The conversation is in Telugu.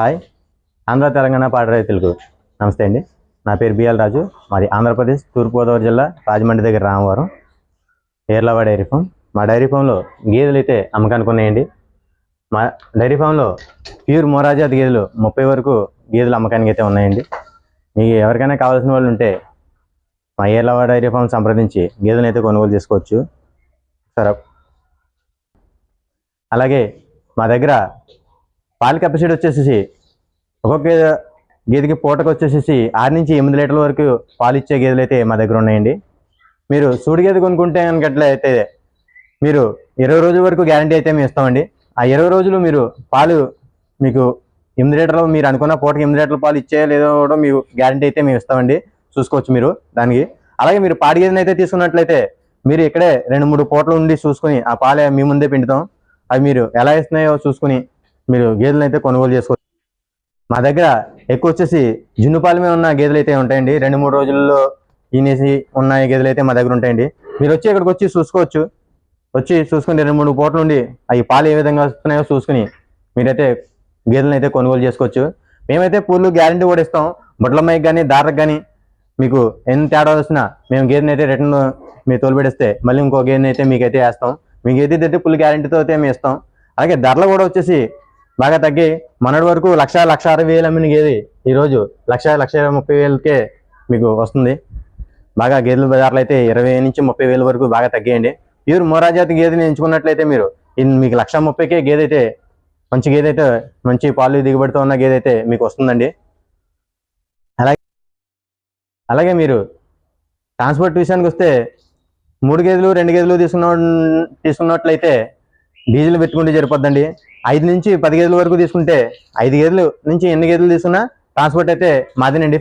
హాయ్. ఆంధ్ర తెలంగాణ పాట రైతులకు నమస్తే అండి. నా పేరు బిఎల్ రాజు. మాది ఆంధ్రప్రదేశ్ తూర్పుగోదావరి జిల్లా రాజమండ్రి దగ్గర రామవరం. ఏర్లవా డైరీ ఫామ్. మా డైరీ ఫామ్లో గేదెలు అయితే అమ్మకానికి ఉన్నాయండి మా డైరీ ఫామ్లో ప్యూర్ మొరాజాతి గేదెలు ముప్పై వరకు గేదెలు అమ్మకానికి అయితే ఉన్నాయండి. మీకు ఎవరికైనా కావాల్సిన వాళ్ళు ఉంటే మా ఏర్లవా డైరీ ఫామ్ సంప్రదించి గేదెలను అయితే కొనుగోలు చేసుకోవచ్చు. సరే. అలాగే మా దగ్గర పాల కెపాసిటీ వచ్చేసి ఒక్కొక్క గేదె- గేదెకి పూటకు వచ్చేసేసి ఆరు నుంచి ఎనిమిది లీటర్ల వరకు పాలు ఇచ్చే గేదెలు అయితే మా దగ్గర ఉన్నాయండి. మీరు సూడి గేదె కొనుక్కుంటే కనుక అయితే మీరు ఇరవై రోజుల వరకు గ్యారంటీ అయితే మేము ఇస్తామండి. ఆ ఇరవై రోజులు మీరు పాలు మీకు ఎనిమిది లీటర్లు మీరు అనుకున్న పూటకి ఎనిమిది లీటర్ల పాలు ఇచ్చే లేదో కూడా మీకు గ్యారంటీ అయితే మేము ఇస్తామండి. చూసుకోవచ్చు మీరు దానికి. అలాగే మీరు పాడి గేదెని అయితే తీసుకున్నట్లయితే మీరు ఇక్కడే రెండు మూడు పూటలు ఉండి చూసుకొని ఆ పాలే మీ ముందే పిండుతాం. అవి మీరు ఎలా ఇస్తున్నాయో చూసుకొని మీరు గేదెలు అయితే కొనుగోలు చేసుకోవచ్చు మా దగ్గర ఎక్కువ వచ్చేసి జున్నుపాలమే ఉన్న గేదెలు అయితే ఉంటాయండి. రెండు మూడు రోజుల్లో ఈనేసి ఉన్న గేదెలు అయితే మా దగ్గర ఉంటాయండి. మీరు వచ్చి ఇక్కడికి వచ్చి చూసుకోవచ్చు. వచ్చి చూసుకుని రెండు మూడు పూటలు ఉండి అవి పాలు ఏ విధంగా వస్తున్నాయో చూసుకుని మీరైతే గేదెలను అయితే కొనుగోలు చేసుకోవచ్చు. మేమైతే పూలు గ్యారంటీ కూడా ఇస్తాం. బొట్లమ్మాయికి కానీ దారకు కానీ మీకు ఎన్ని తేడా వచ్చినా మేము గేదెని అయితే రిటర్న్ మీరు తోలుపెడిస్తే మళ్ళీ ఇంకో గేదెని అయితే మీకైతే వేస్తాం. మీకు ఏది అయితే ఫుల్ గ్యారంటీతో అయితే మేము ఇస్తాం. అలాగే ధరలు కూడా వచ్చేసి బాగా తగ్గి మొన్నటి వరకు లక్ష లక్ష అరవై వేలు అమ్మిన గేది ఈరోజు లక్ష లక్ష ముప్పై వేలకే మీకు వస్తుంది. బాగా గేదెల బజార్లు అయితే ఇరవై నుంచి ముప్పై వేల వరకు బాగా తగ్గేయండి. ప్యూర్ మోరాజాతి గేదెని ఎంచుకున్నట్లయితే మీరు ఇన్ మీకు లక్ష ముప్పైకే గేదె అయితే మంచి గేదె అయితే మంచి పాలు దిగుబడితో ఉన్న గేదె అయితే మీకు వస్తుందండి. అలాగే అలాగే మీరు ట్రాన్స్పోర్ట్ విషయానికి వస్తే మూడు గేదెలు రెండు గేదెలు తీసుకున్న తీసుకున్నట్లయితే డీజిల్ పెట్టుకుంటే సరిపోద్దండి. ఐదు నుంచి పది గేదెల వరకు తీసుకుంటే ఐదు గేదెలు నుంచి ఎన్ని గేదెలు తీసుకున్నా ట్రాన్స్పోర్ట్ అయితే మాదేనండి.